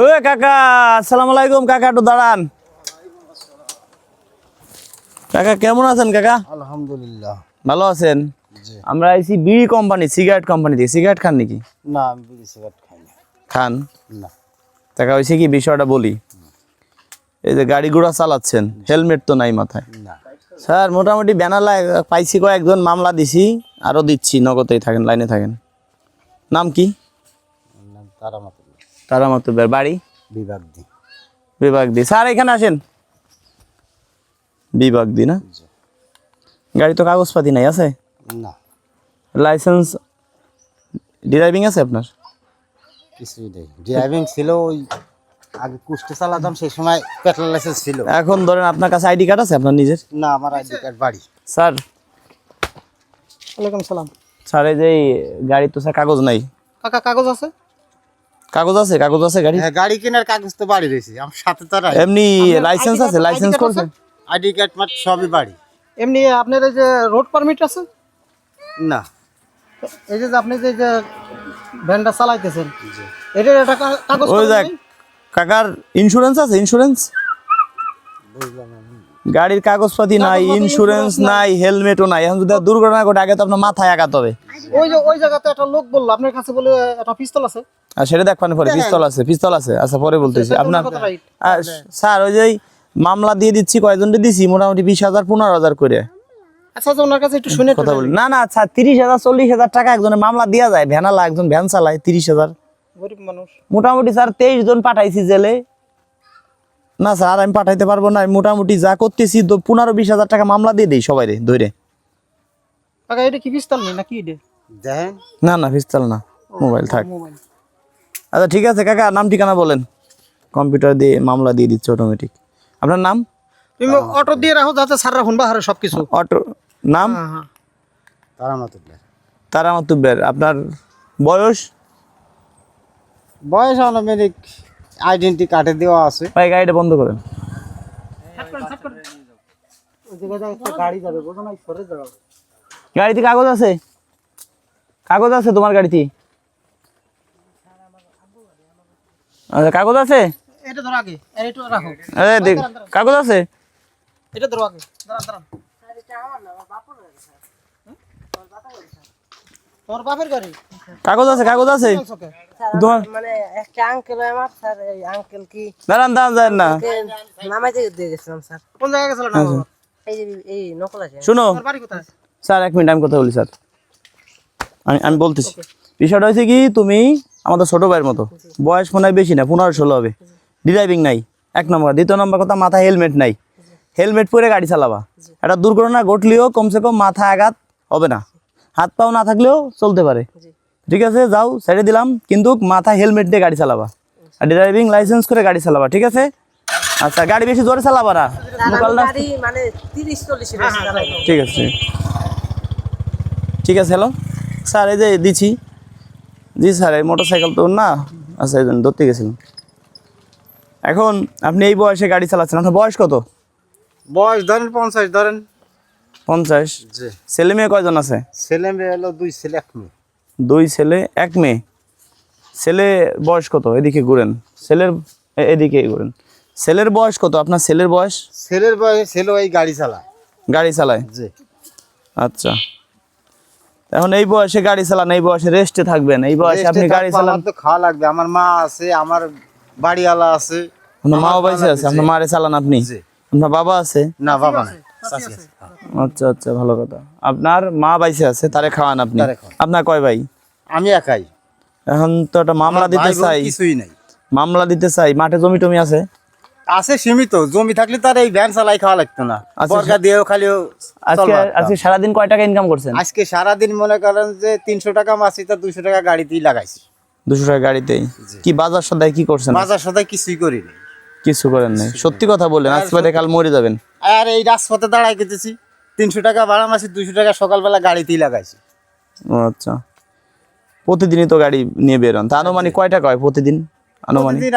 ও কাকা আসসালামু আলাইকুম কাকা একটু দাঁড়ান। কাকা কেমন আছেন কাকা? আলহামদুলিল্লাহ। ভালো আছেন? আমরা আইছি বিড়ি কোম্পানি সিগারেট কোম্পানি থেকে। সিগারেট খান নাকি? না আমি বিড়ি সিগারেট খাই না। খান? না। টাকা হয়েছে কি বিষয়টা বলি। এই যে গাড়ি ঘোড়া চালাচ্ছেন হেলমেট তো নাই মাথায়। না। স্যার মোটামুটি ব্যানালায় পাইছি কয়েকজন মামলা দিছি আরও দিচ্ছি নগদেই থাকেন লাইনে থাকেন। নাম কি? নাম তারামাতুল্লাহ তারা মাতুবের বাড়ি? বিভাগ দি বিভাগ দি স্যার এখানে আসেন। বিভাগ দি না গাড়ি তো কাগজপাতি নাই আছে? না। লাইসেন্স ড্রাইভিং আছে আপনার? কিছুই নেই। ড্রাইভিং ছিল ওই আগে কুষ্টে চালাতাম সেই সময় পেট্রোল লাইসেন্স ছিল। এখন ধরেন আপনার কাছে আইডি কার্ড আছে আপনার নিজের? না আমার আইডি কার্ড বাড়ি। স্যার। ওয়ালাইকুম সালাম। স্যার এই যে এই গাড়ির তো স্যার কাগজ নাই। কাকা কাগজ আছে? কাগজ আছে কাগজ আছে গাড়ি? হ্যাঁ গাড়ি কেনার কাগজ তো বাড়ি রয়েছে আমার সাথে তারা এমনি লাইসেন্স আছে লাইসেন্স করছেন আইডি কার্ড মাঠ সবই বাড়ি। এমনি আপনার এই যে রোড পারমিট আছে? না। এই যে আপনি যে যে ভ্যানটা চালাইতেছেন এটার একটা কাগজ ওই দেখ কাকার ইন্স্যুরেন্স আছে ইন্স্যুরেন্স গাড়ির কাগজপাতি নাই ইন্স্যুরেন্স নাই। হেলমেটও নাই। এখন যদি দুর্ঘটনা ঘটে আগে তো আপনার মাথায় আঘাত হবে। ওই যে ওই জায়গাতে একটা লোক বলল আপনার কাছে বলে একটা পিস্তল আছে। আর সেটা দেখবেন পরে পিস্তল আছে পিস্তল আছে। আচ্ছা পরে বলতেছি। আপনার কথা স্যার ওই যে মামলা দিয়ে দিচ্ছি কয়জনকে দিছি? মোটামুটি বিশ হাজার পনেরো হাজার করে। আচ্ছা আচ্ছা ওনার কাছে একটু শুনে কথা বলি। না না আচ্ছা তিরিশ হাজার চল্লিশ হাজার টাকা একজনের মামলা দেওয়া যায়। ভ্যানালা একজন ভ্যান চালায় তিরিশ হাজার। গরিব মানুষ। মোটামুটি স্যার তেইশ জন পাঠাইছি জেলে। না স্যার আমি পাঠাইতে পারব না। আমি মোটামুটি যা করতেছি তো পনেরো বিশ হাজার টাকা মামলা দিয়ে দিই সবাই ধরে এটা কি পিস্তল নেই না কি এটা? দেখেন না না পিস্তল না। মোবাইল থাক। মোবাইল। আচ্ছা ঠিক আছে কাকা নাম ঠিকানা বলেন। কম্পিউটার দিয়ে মামলা দিয়ে দিচ্ছে অটোমেটিক আপনার নাম? তুমি অটো দিয়ে রাখো যাতে স্যার রাখুন বাহারে সবকিছু। অটো নাম? হ্যাঁ হ্যাঁ। তারা মাতুব্বের। আপনার বয়স? বয়স আনুমানিক আইডেন্টি কার্ডে দেওয়া আছে। ভাই গাড়িটা বন্ধ করেন। গাড়িতে কাগজ আছে? কাগজ আছে তোমার গাড়িতে আচ্ছা কাগজ আছে? এটা ধরো আগে এটা রাখো। আরে দেখ কাগজ আছে? এটা ধরো আগে দাঁড়ান দাঁড়ান। তোমার বাপের গাড়ি? কাগজ আছে কাগজ আছে। মানে একটা আঙ্কেল আমার স্যার এই আঙ্কেল কি? দাঁড়ান দাঁড়ান না। নামাইতে দিয়ে গেছিলাম স্যার কোন জায়গায় বাবা? এই যে এই নকল আছে। শুনো। তোমার বাড়ি কোথায়? স্যার এক মিনিট আমি কথা বলি স্যার। আমি আমি বলতেছি। বিষয়টা হয়েছে কি তুমি আমাদের ছোট ভাইয়ের মতো। বয়স মনে হয় বেশি না পনেরো ষোলো হবে। ড্রাইভিং নাই এক নম্বর। দ্বিতীয় নম্বর কথা মাথায় হেলমেট নাই। হেলমেট পরে গাড়ি চালাবা। একটা দুর্ঘটনা ঘটলেও কমসে কম মাথা আঘাত হবে না। হাত পাও না থাকলেও চলতে পারে। ঠিক আছে যাও ছেড়ে দিলাম। কিন্তু মাথায় হেলমেট দিয়ে গাড়ি চালাবা। আর ড্রাইভিং লাইসেন্স করে গাড়ি চালাবা ঠিক আছে? আচ্ছা গাড়ি বেশি জোরে চালাবা না। মানে ঠিক আছে। ঠিক আছে হ্যালো স্যার এই যে দিচ্ছি জি স্যার এই মোটর সাইকেল তো না। আচ্ছা এই জন্য ধরতে গেছিলাম। এখন আপনি এই বয়সে গাড়ি চালাচ্ছেন আপনার বয়স কত? বয়স ধরেন পঞ্চাশ ধরেন। পঞ্চাশ? জি। ছেলে মেয়ে কয়জন আছে? ছেলে মেয়ে হলো দুই ছেলে এক মেয়ে। দুই ছেলে এক মেয়ে। ছেলে বয়স কত? এদিকে ঘুরেন। ছেলের এদিকে ঘুরেন। ছেলের বয়স কত? আপনার ছেলের বয়স? ছেলের বয়স ছেলে ওই গাড়ি চালায়। গাড়ি চালায়? জি। আচ্ছা। এখন এই বয়সে গাড়ি চালান এই বয়সে রেস্টে থাকবেন এই বয়সে আপনি গাড়ি চালান। তো খাওয়া লাগবে আমার মা আছে আমার বাড়িওয়ালা আছে। আপনার মাও বাইসে আছে আপনার মারে চালান আপনি? আপনার বাবা আছে? না বাবা নাই। আচ্ছা আচ্ছা ভালো কথা। আপনার মা বাইসে আছে তারে খাওয়ান আপনি। আপনার কয় ভাই? আমি একাই। এখন তো একটা মামলা দিতে চাই। কিছুই নাই। মামলা দিতে চাই মাঠে জমি টমি আছে? আছে সীমিত জমি থাকলে তার এই ভ্যান চালাই খাওয়া লাগতো না। আচ্ছা, বর্গা দিয়েও খালি আজকে আজকে সারাদিন কয় টাকা ইনকাম করছেন? আজকে সারাদিন মনে করেন যে তিনশো টাকা মাসি তো দুশো টাকা গাড়িতেই লাগাইছি। দুশো টাকা গাড়িতেই? কি বাজার সদায় কি করছেন? বাজার সদায় কিছুই করিনি। কিছু করেন নাই। সত্যি কথা বললেন আজ পরে কাল মরে যাবেন। আর এই রাজপথে দাঁড়াই কেটেছি তিনশো টাকা ভাড়া মাসি দুশো টাকা সকালবেলা গাড়িতেই লাগাইছি। আচ্ছা। প্রতিদিনই তো গাড়ি নিয়ে বেরোন। তা আনুমানিক কয় টাকা হয় প্রতিদিন? আনুমানিক? প্রতিদিন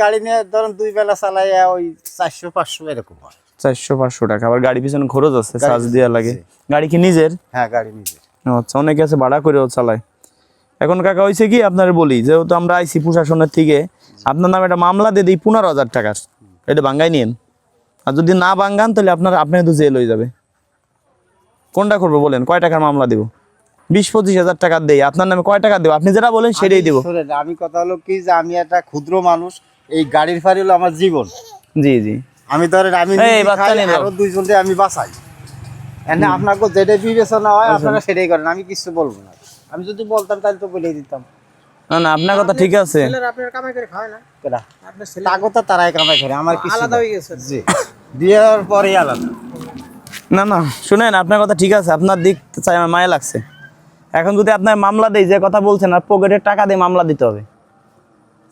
গাড়ি নিয়ে ধরেন দুই বেলা চালাই ওই চারশো পাঁচশো এরকম হয়। চারশো পাঁচশো টাকা। আবার গাড়ি পিছনে খরচ আছে চার্জ দেওয়া লাগে। গাড়ি কি নিজের? হ্যাঁ গাড়ি নিজে আচ্ছা অনেকে আছে ভাড়া করেও চালায়। এখন কাকা হয়েছে কি আপনার বলি যেহেতু আমরা আইসি প্রশাসনের থেকে আপনার নামে একটা মামলা দিয়ে দিই পনেরো হাজার টাকার। এটা ভাঙ্গাই নিন আর যদি না ভাঙ্গান তাহলে আপনার আপনি তো জেল হয়ে যাবে। কোনটা করব বলেন? কয় টাকার মামলা দেবো? বিশ পঁচিশ হাজার টাকা দেই। আপনার নামে কয় টাকা দেবো? আপনি যেটা বলেন সেটাই দেবো। আমি কথা হলো কি যে আমি একটা ক্ষুদ্র মানুষ এই গাড়ির ফাড়ি হলো আমার জীবন। জি জি। আমি ধরেন আমি। আরও দুইজনকে আমি বাঁচাই। আপনাকে যেটা বিবেচনা হয় আপনারা সেটাই করেন আমি কিছু বলব না। আমি যদি বলতাম তাহলে তো বলেই দিতাম। না না আপনার কথা ঠিক আছে। আপনার কামাই করে খায় না? আপনার ছেলে কাগজটা তারাই কামাই করে আমার কিছু আলাদা হয়ে গেছে। জি। বিয়ের পরেই আলাদা। না না শুনেন আপনার কথা ঠিক আছে আপনার দিক চাই আমার মায়া লাগছে। এখন যদি আপনার মামলা দেয় যে কথা বলছেন আর পকেটের টাকা দিয়ে মামলা দিতে হবে।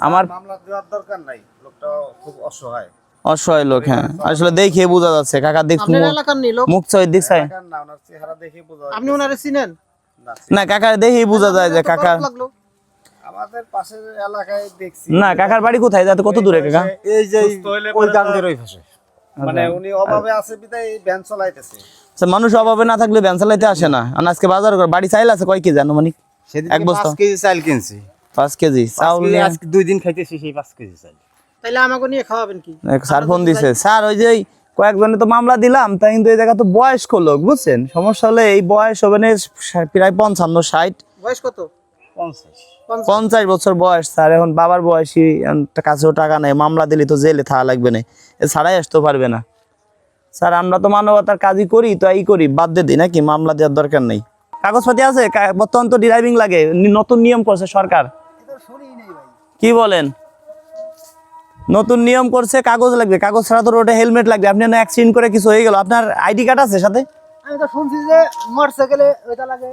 আমার মামলা দেওয়ার দরকার নাই লোকটা খুব অসহায়। অসহায় লোক হ্যাঁ। আসলে দেখে বোঝা যাচ্ছে কাকার দিক আপনার এলাকার নেই লোক? মুখ ছয় দিক চাই না ওনার চেহারা দেখে বোঝা আপনি ওনারে চিনেন? না কাকার দেখেই বোঝা যায় যে লাগল? আমাদের পাশের এলাকায় দেখছি। না কাকার বাড়ি কোথায়? যাতে কত দূরে কাকা? এই যে ওই গাঙ্গের ওই পাশে। মানে উনি অভাবে আছে বিদায় এই ভ্যান চালাইতেছে। আচ্ছা, মানুষ অভাবে না থাকলে ভ্যান চালাইতে আসে না। আর আজকে বাজার করে বাড়ি চাইল আছে কয় কেজি আনুমানিক এক বস্তা? পাঁচ কেজি চাল কিনছি। পাঁচ কেজি। চাউল নিয়ে আজকে দুই দিন খাইতেছি সেই পাঁচ কেজি চাল আমাকে নিয়ে খাওয়াবেন কি? এক স্যার ফোন দিছে স্যার ওই যে কয়েকজনে তো মামলা দিলাম তাই কিন্তু এই জায়গা তো বয়স্ক লোক বুঝছেন? সমস্যা হলে এই বয়স হবে না প্রায় পঞ্চান্ন ষাট। বয়স কত? পঞ্চাশ। বছর বয়স স্যার। এখন বাবার বয়সী কাছেও টাকা নেই মামলা দিলে তো জেলে থাকা লাগবে না। এ ছাড়াই আসতে পারবে না। স্যার আমরা তো মানবতার কাজই করি তো এই করি বাদ দিয়ে দিই নাকি? মামলা দেওয়ার দরকার নেই। কাগজপাতি আছে? বর্তমান তো ড্রাইভিং লাগে নতুন নিয়ম করছে সরকার। কি বলেন? নতুন নিয়ম করছে কাগজ লাগবে। কাগজ ছাড়া তো রোডে হেলমেট লাগবে। আপনি না অ্যাক্সিডেন্ট করে কিছু হয়ে গেল? আপনার আইডি কার্ড আছে সাথে? আমি তো শুনছি যে মোটরসাইকেলে ওইটা লাগে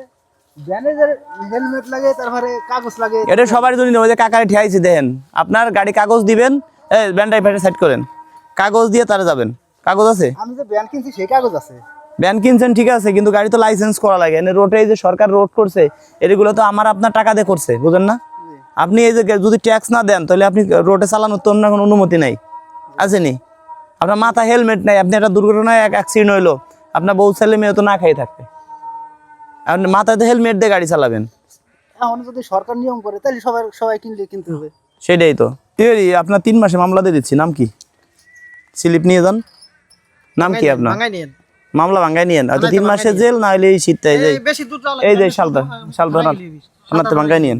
হেলমেট লাগে তারপরে কাগজ লাগে। এটা সবার জন্য ওই যে কাকারে ঠিয়াইছি দেখেন। আপনার গাড়ি কাগজ দিবেন এই ব্যান্ডাই ফ্যাটে সাইড করেন। কাগজ দিয়ে তারা যাবেন। কাগজ আছে? আমি যে ভ্যান কিনছি সেই কাগজ আছে। ব্যান কিনছেন ঠিক আছে কিন্তু গাড়ি তো লাইসেন্স করা লাগে। এনে রোডে এই যে সরকার রোড করছে এগুলো তো আমার আপনার টাকা দিয়ে করছে বুঝেন না? আপনি এই যে যদি ট্যাক্স না দেন তাহলে আপনি রোডে চালানোর তো অন্য কোনো অনুমতি নাই। আসেনি? আপনার মাথা হেলমেট নাই আপনি একটা দুর্ঘটনায় এক অ্যাক্সিডেন্ট হইল আপনার বউ ছেলে মেয়ে তো না খাই থাকবে। আপনি মাথায় তো হেলমেট দিয়ে গাড়ি চালাবেন। এখন যদি সরকার নিয়ম করে তাহলে সবাই সবাই কিনলে কিনতে হবে। সেটাই তো। আপনার তিন মাসে মামলা দিয়ে দিচ্ছি নাম কি? স্লিপ নিয়ে যান। নাম কি আপনার? মামলা ভাঙ্গাই নিয়েন আচ্ছা তিন মাসের জেল না হলে এই শীতটা এই যে এই বেশি দূর যাওয়া এই লাগবে যে শালদা শালদা আপনার তো ভাঙ্গাই নিয়েন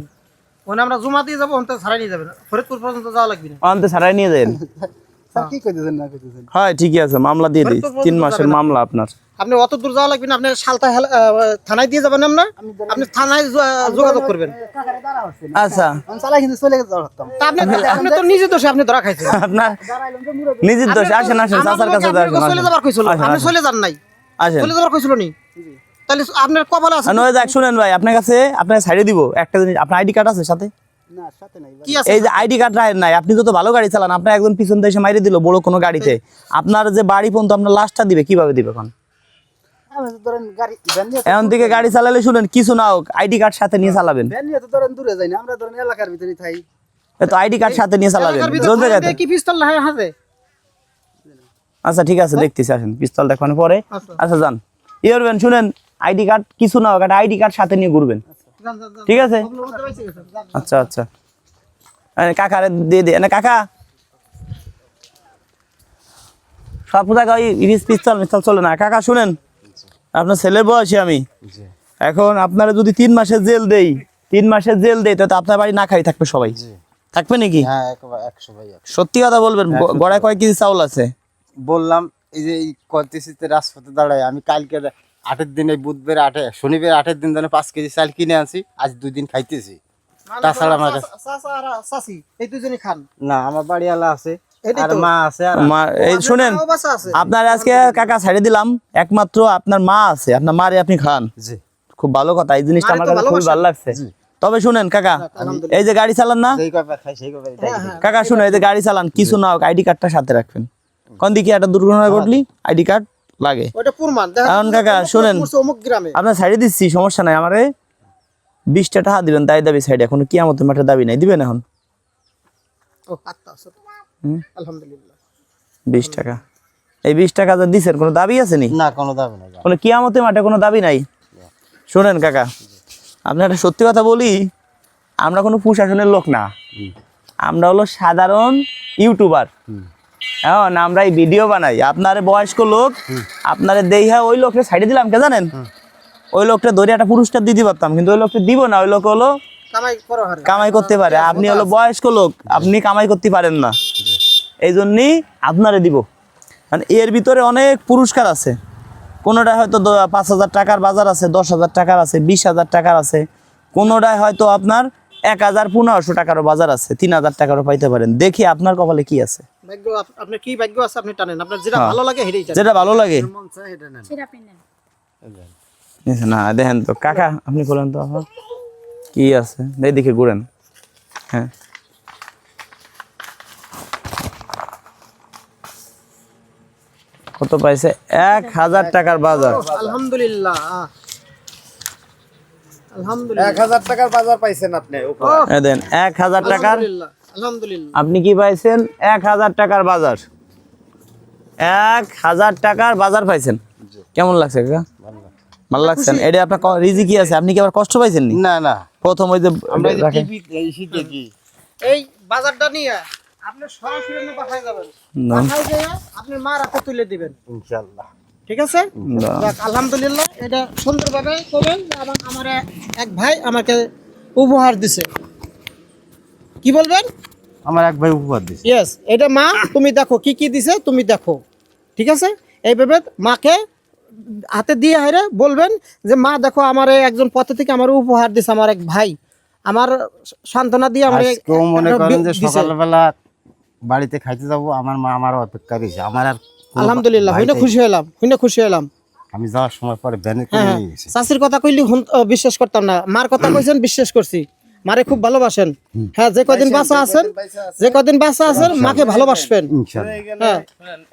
ওখানে আমরা জমা দিয়ে যাব ছাড়াই নিয়ে যাবেন। ফরিদপুর পর্যন্ত যাওয়া লাগবে না। অন্তে ছাড়াই নিয়ে যান স্যার কি কইতেছেন না কইতেছেন? হয় ঠিকই আছে মামলা দিয়ে দিই। তিন মাসের মামলা আপনার। আপনি অত দূর যাওয়া লাগবে না আপনি সালতা থানায় দিয়ে যাবেন না আপনি থানায় যোগাযোগ করবেন। আচ্ছা। চালাই কিন্তু চলে আপনি আপনি তো নিজে দোষে আপনি ধরা খাইছেন। আপনার নিজের দোষ আসেন আসেন চাচার কাছে লোকে আপনাকে আসেন চলে যাবার কইছিল। আপনি চলে যান নাই। চলে যাবার কইছিল নি। তাহলে আপনার কপালে আছে নয় শুনেন ভাই আপনার কাছে আপনার সাইডে দিব। একটা জিনিস আপনার আইডি কার্ড আছে সাথে? না সাথে নাই কি আছে? এই যে আইডি কার্ড নাই আপনি যত ভালো গাড়ি চালান আপনার একজন পিছন দেশে এসে মাইরে দিল বড় কোনো গাড়িতে। আপনার যে বাড়ি পর্যন্ত আপনার লাস্টটা দিবে কীভাবে দিবে এখন আমি তো ধরেন গাড়ি ভ্যান নিয়ে এমন দিকে গাড়ি চালালে শুনেন কিছু না হোক আইডি কার্ড সাথে নিয়ে চালাবেন। তো ধরেন দূরে যাই না আমরা ধরেন এলাকার ভিতরে থাই। এ তো আইডি কার্ড সাথে নিয়ে চালাবেন জোর জায়গাতে? কি পিস্তল হাতে। আচ্ছা ঠিক আছে দেখতেছি আসেন পিস্তল দেখানো পরে। আচ্ছা। আচ্ছা যান। শুনেন আইডি কার্ড কিছু না হোক একটা আইডি কার্ড সাথে নিয়ে ঘুরবেন। ঠিক আছে। আচ্ছা আচ্ছা। কাকারে দিয়ে দিয়ে না কাকা। সব জায়গায় ওই ইরিস পিস্তল মিস্তল চলে না। কাকা শুনেন। আপনার ছেলের বয়সী আমি। এখন আপনারা যদি তিন মাসের জেল দেই তিন মাসের জেল দেই তাহলে আপনার বাড়ি না খাই থাকবে সবাই। থাকবে নাকি? হ্যাঁ। সত্যি কথা বলবেন গড়ায় কয় কেজি চাউল আছে? বললাম এই যে এই কতেছিতে রাজপথে দাঁড়ায় আমি কালকে আটের দিনে বুধবার আটে শনিবার আটের দিন ধরে পাঁচ কেজি চাল কিনে আনছি আজ দুই দিন খাইতেছি। তাছাড়া আমার কাছে- এই খান। না আমার তো। মা আছে। শুনেন আপনার আজকে কাকা ছেড়ে দিলাম। একমাত্র আপনার মা আছে আপনার মারে আপনি খান। খুব ভালো কথা এই জিনিসটা আমার কাছে খুবই ভালো লাগছে। তবে শুনেন কাকা এই যে গাড়ি চালান না? হ্যাঁ, খাই কাকা শুনে এই যে গাড়ি চালান কিছু না হোক আইডি কার্ডটা সাথে রাখবেন। কোন দিকে একটা দুর্ঘটনা ঘটলি আইডি কার্ড লাগে। কাকা, শুনেন। আপনার সাইডে দিচ্ছি সমস্যা নাই আমারে বিশটা টাকা দিবেন দায় দাবি সাইডে এখন কি আমাদের মাঠে দাবি নাই দিবেন এখন? ও হুম। আলহামদুলিল্লাহ। বিশ টাকা। এই বিশ টাকা যা দিচ্ছেন কোনো দাবি আছে নি? না কোনো দাবি নাই কোনো মাঠে কোনো দাবি নাই? শোনেন কাকা আপনি একটা সত্যি কথা বলি আমরা কোনো প্রশাসনের লোক না। আমরা হলো সাধারণ ইউটিউবার। এখন আমরা এই ভিডিও বানাই। আপনার বয়স্ক লোক আপনার দেইহা ওই লোকটা সাইডে দিলাম কে জানেন? ওই লোকটা ধরে একটা পুরস্কার দিতে পারতাম কিন্তু ওই লোকটা দিব না। ওই লোক হলো কামাই করো হারে। কামাই করতে পারে। আপনি হলো বয়স্ক লোক আপনি কামাই করতে পারেন না। এই জন্যই আপনারে দিব। মানে এর ভিতরে অনেক পুরস্কার আছে। কোনোটায় হয়তো পাঁচ হাজার টাকার বাজার আছে দশ হাজার টাকার আছে বিশ হাজার টাকার আছে। কোনোটায় হয়তো আপনার এক হাজার পনেরোশো টাকারও বাজার আছে তিন হাজার টাকারও পাইতে পারেন। দেখি আপনার কপালে কি আছে। ভাগ্য আপনার কি ভাগ্য আছে আপনি টানেন। আপনার যেটা। ভালো লাগে হেরেই টানেন। যেটা ভালো লাগে। না দেখেন তো কাকা আপনি বলেন তো কি আছে? এইদিকে ঘুরেন। হ্যাঁ। কত পাইছে? এক হাজার টাকার বাজার। আলহামদুলিল্লাহ। আহ। আলহামদুলিল্লাহ। এক হাজার টাকার বাজার পাইছেন আপনি কি পাইছেন? এক হাজার টাকার বাজার। এক হাজার টাকার বাজার পাইছেন। কেমন লাগছে কাকা? ভালো লাগছেন এটা আপনার ক- রিজি কি আছে? আপনি কি আবার কষ্ট পাইছেন না? না প্রথম ওই যে আমরা এই বাজারটা নিয়ে আপনি সরাসরি আপনি বাসায় যাবেন। বাসায় যেয়ে আপনি মার হাতে তুলে দিবেন। ইনশাআল্লাহ। ঠিক আছে? যাক, আলহামদুলিল্লাহ এটা সুন্দরভাবে করবেন এবং আমার এক ভাই আমাকে উপহার দিছে। কি বলবেন? আমার এক ভাই উপহার দিছে। ইয়েস এটা মা তুমি দেখো কি কি দিছে তুমি দেখো। ঠিক আছে? এইভাবে মাকে হাতে দিয়ে হারে বলবেন যে মা দেখো আমার একজন পথে থেকে আমার উপহার দিছে আমার এক ভাই। আমার সান্ত্বনা দিয়ে আমার মনে করেন যে সকালবেলা বাড়িতে খাইতে যাব আমার মা আমার অপেক্ষা দিয়েছে আমার আর আলহামদুলিল্লাহ হইনে খুশি হলাম হইনে খুশি হলাম আমি যাওয়ার সময় পরে করে হ্যাঁ নিয়ে চাষির কথা কইলি বিশ্বাস করতাম না। মার কথা কইছেন বিশ্বাস করছি। মারে খুব ভালোবাসেন। হ্যাঁ যে কদিন বাঁচা আছেন যে কদিন বাঁচা আছেন মাকে ভালোবাসবেন। ইনশাআল্লাহ হ্যাঁ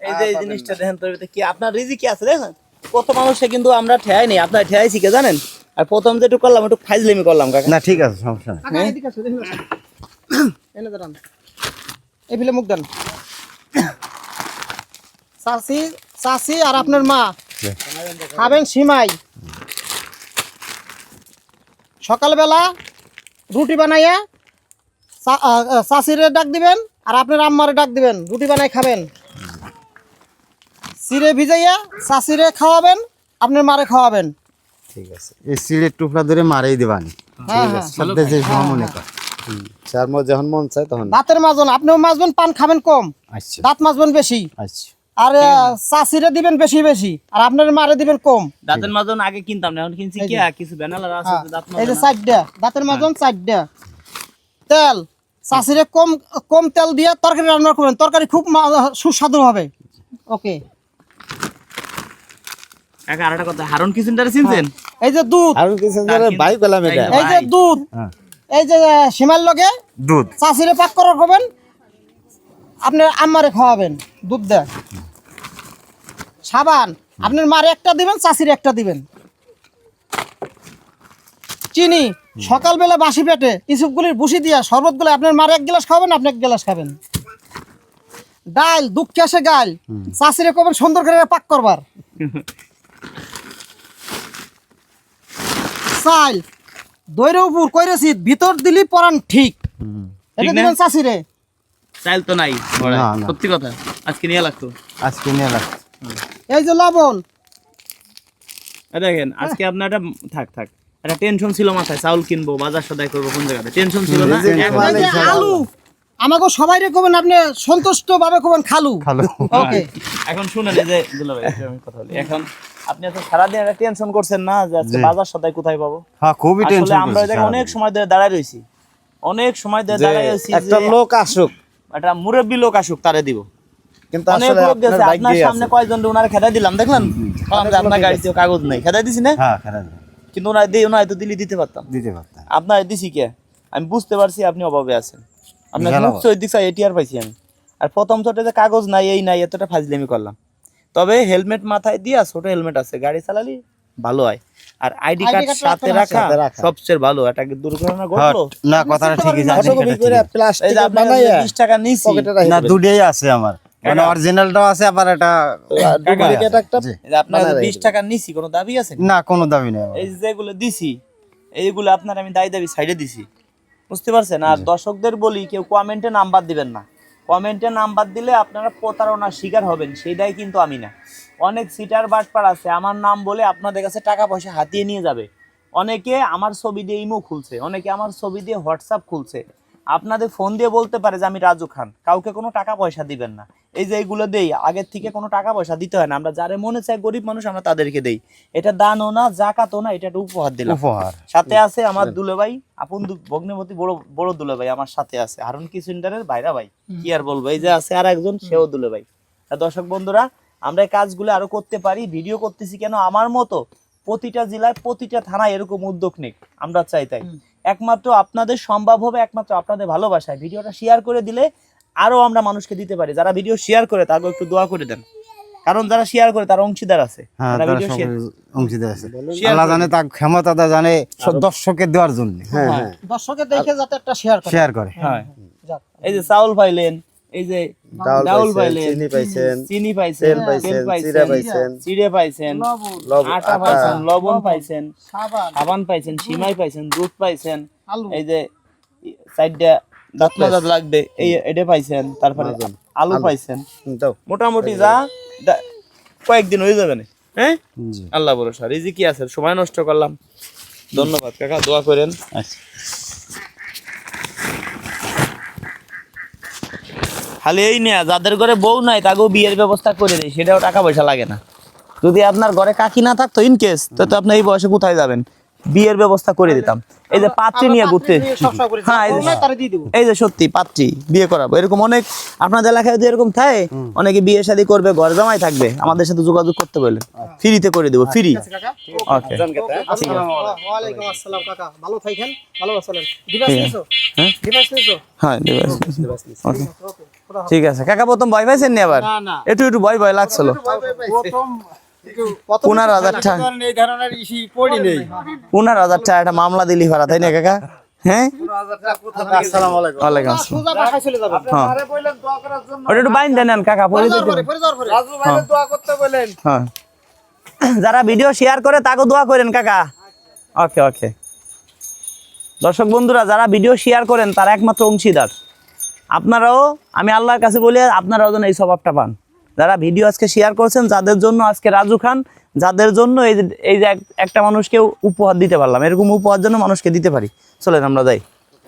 এই যে এই জিনিসটা দেখেন তোর ভিতরে কি আপনার রিজি কি আছে দেখেন? কত মানুষে কিন্তু আমরা ঠেয়াই নেই আপনার ঠেয়াইছি কে জানেন? আর প্রথম যেটুকু করলাম একটু ফাইজলেমি করলাম কাকা। না ঠিক আছে সমস্যা নেই। কাকা, এদিকে আসো, এদিকে এনে দাঁড়ান। এই ফেলে মুখ দেন। চাষি চাষি আর আপনার মা। খাবেন সিমাই। সকালবেলা রুটি বানাইয়া চাষিরে ডাক দিবেন আর আপনার আম্মারে ডাক দিবেন রুটি বানাই খাবেন। চিড়ে ভিজাইয়া চাষিরে খাওয়াবেন আপনার মারে খাওয়াবেন। ঠিক আছে। এই সিলের টুকরা ধরে মারেই দেবানি। হ্যাঁ হ্যাঁ। সব দেশে মনে কর। চার মাস যখন মন চায় তখন। দাঁতের মাজন আপনিও মাজবেন পান খাবেন কম। আচ্ছা। দাঁত মাজবেন বেশি। আচ্ছা। আর চাষিরে দিবেন বেশি বেশি আর আপনার মারে দিবেন কম। দাঁতের মাজন আগে কিনতাম না এখন কিনছি কি কিছু ব্যানার আছে হ্যাঁ, যে দাঁত এই যে চারটা দাঁতের মাজন চারটা তেল চাষিরে কম কম তেল দিয়ে তরকারি রান্না করবেন তরকারি খুব সুস্বাদু হবে। ওকে। কথা হারুন কিচেনটারে চিনছেন? এই যে দুধ। কিছু বাইক পেলাম এটা। এই যে দুধ। হ্যাঁ। এই যে সীমার লগে দুধ। চাষিরে পাক করে খাবেন আপনার আম্মারে খাওয়াবেন দুধ দেয় সাবান আপনার মারে একটা দিবেন চাষিরে একটা দিবেন। চিনি সকালবেলা বাসি পেটে ইসুপগুলির বুসি দিয়া শরবতগুলো আপনার মারে এক গ্লাস খাবেন আপনি এক গ্লাস খাবেন। ডাল দুঃখে আসে গাল চাষিরে কবেন সুন্দর করে পাক করবার। চাল দৈরে উপর কইরেছি ভিতর দিলি পরান ঠিক। এটা না? দিবেন চাষিরে। চাইল তো নাই। সত্যি কথা আজকে নিয়ে লাগতো। আজকে নিয়ে লাগছে এই যে লবণ। দেখেন আজকে আপনার একটা থাক থাক। একটা টেনশন ছিল মাথায় চাউল কিনবো বাজার সদাই করব কোন জায়গাতে? টেনশন ছিল না? মানে আলু আমাকে সবাই কবেন আপনি সন্তুষ্ট ভাবে কবেন খালু। ভালো ওকে এখন শুনেন এই যে দুলা ভাই আমি কথা বলি। এখন আপনি এত সারাদিন একটা টেনশন করছেন না যে আজকে বাজার সদাই কোথায় পাবো? হ্যাঁ খুবই আসলে টেনশন আমরা অনেক সময় ধরে দাঁড়ায় রইছি অনেক সময় ধরে দাঁড়ায় রইছি একটা লোক আসুক। একটা মুরব্বী লোক আসুক তারে দিব। কিন্তু আসলে আপনার সামনে কয়জন উনারে খেদাই দিলাম দেখলেন? আপনার গাড়িতে কাগজ নেই খেদাই দিছি না? হ্যাঁ খারাপ কিন্তু ওনার দিয়ে ওনার তো দিলি দিতে পারতাম। দিতে পারতাম। আপনার দিছি কে? আমি বুঝতে পারছি আপনি অভাবে আছেন। আপনার। মুখ চৈদিক চাই এটি আর পাইছি আমি। আর প্রথম ছোটে যে কাগজ নাই এই নাই এতটা ফাজলামি করলাম। তবে হেলমেট মাথায় দিয়া ছোট হেলমেট আছে গাড়ি চালালি ভালো হয়। আর আইডি কার্ড সাথে রাখা সবচেয়ে ভালো একটা দুর্ঘটনা হ্যাঁ, ঘটলো? না কথাটা ঠিকই আছে করে কার্ডটা ঠিক। এই যে আপনার 20 টাকা নিছি। না দুটোই আছে আমার। মানে অরিজিনালটাও আছে আবার এটা কাকা, জি। এই যে আপনার কাছে 20 টাকা নিছি কোনো দাবি আছে না কোনো দাবি নেই আমার। এই যেগুলো দিছি এইগুলো আপনার আমি দায় দাবি সাইডে দিছি। বুঝতে পারছেন? আর দর্শকদের বলি কেউ কমেন্টে নাম্বার দিবেন না। কমেন্টে নাম্বার দিলে আপনারা প্রতারণার শিকার হবেন, সেটাই কিন্তু আমি না। অনেক সিটার বাটপার আছে, আমার নাম বলে আপনাদের কাছে টাকা পয়সা হাতিয়ে নিয়ে যাবে। অনেকে আমার ছবি দিয়ে ইমো খুলছে, অনেকে আমার ছবি দিয়ে হোয়াটসঅ্যাপ খুলছে। আপনাদের ফোন দিয়ে বলতে পারে যে আমি রাজু খান। কাউকে কোনো টাকা পয়সা দিবেন না। এই যে এইগুলো দেই আগের থেকে কোনো টাকা পয়সা দিতে হয় না। আমরা যারে মনে চাই গরিব মানুষ আমরা তাদেরকে দেই। এটা দানও না জাকাতও না এটা একটা উপহার দিলাম। উপহার। সাথে আছে আমার দুলে ভাই আপন দু- বড় বড় দুলে ভাই আমার সাথে আছে। হারুন কি সেন্টারের বাইরা ভাই কি আর বলব এই যে আছে আর একজন সেও দুলে ভাই দর্শক বন্ধুরা আমরা এই কাজগুলো আরও করতে পারি ভিডিও করতেছি কেন? আমার মতো প্রতিটা জেলায় প্রতিটা থানায় এরকম উদ্যোগ নিক আমরা চাই তাই। একমাত্র আপনাদের সম্ভব হবে একমাত্র আপনাদের ভালোবাসায়। ভিডিওটা শেয়ার করে দিলে আরও আমরা মানুষকে দিতে পারি। যারা ভিডিও শেয়ার করে তাকে একটু দোয়া করে দেন। কারণ যারা শেয়ার করে তার অংশীদার আছে। হ্যাঁ অংশীদার আছে। আল্লাহ জানে তার ক্ষমতাটা জানে দর্শককে দেওয়ার জন্য। হ্যাঁ দর্শকের দেখে যাতে একটা শেয়ার করে। শেয়ার করে। হ্যাঁ এই যে চাউল পাইলেন এই যে ডাউল পাইলেন চিনি পাইছেন, চিনি পাইছেন তেল পাইছেন, চিড়া পাইছেন, চিড়ে পাইছেন আটা পাইছেন লবণ পাইছেন সাবান পাইছেন সিমাই পাইছেন দুধ পাইছেন এই যে সাইডটা দাঁত মাজা লাগবে। এই এটা পাইছেন তারপরে আলু পাইছেন। মোটামুটি যা কয়েকদিন হয়ে যাবে না হ্যাঁ। আল্লাহ ভরসা রিজি কি আছে সময় নষ্ট করলাম। ধন্যবাদ কাকা দোয়া করেন। আচ্ছা। খালি এই নিয়ে যাদের ঘরে বউ নাই তাকেও বিয়ের ব্যবস্থা করে দেয় সেটাও টাকা পয়সা লাগে না। যদি আপনার ঘরে কাকি না থাকতো ইন কেস তো তো আপনি এই বয়সে কোথায় যাবেন? বিয়ের ব্যবস্থা করে দিতাম। এই যে পাত্রী নিয়ে ঘুরতে হ্যাঁ এই যে- হ্যাঁ তারে দিয়ে দিব। এই যে সত্যি পাত্রী বিয়ে করাবো। এরকম অনেক আপনাদের এলাকায় যদি এরকম থাকে অনেকে বিয়ে শাদী করবে ঘর জামাই থাকবে আমাদের সাথে যোগাযোগ করতে বললেন ফ্রিতে করে দেবো ফ্রি। ওকে কাকা। ভালো থাকেন? ভালো আছেন? হ্যাঁ? হ্যাঁ ওকে। ঠিক আছে। কাকা প্রথম ভয় পাইছেন নি আবার? না না। একটু একটু ভয় ভয় লাগছিল। পনেরো হাজার টাকা। এই ধরনের ইসি পড়ি নেই। পনেরো হাজার টাকা একটা মামলা দিলি ভাড়া তাই না কাকা? হ্যাঁ? হ্যাঁ। হ্যাঁ। যারা ভিডিও শেয়ার করে তাকে দোয়া করেন কাকা। ওকে ওকে। দর্শক বন্ধুরা যারা ভিডিও শেয়ার করেন তারা একমাত্র অংশীদার। আপনারাও, আমি আল্লাহর কাছে বলি, আপনারাও যেন এই স্বভাবটা পান। যারা ভিডিও আজকে শেয়ার করছেন, যাদের জন্য আজকে রাজু খান, যাদের জন্য এই যে এই যে এক- একটা মানুষকে উপহার দিতে পারলাম, এরকম উপহার জন্য মানুষকে দিতে পারি। চলেন আমরা যাই।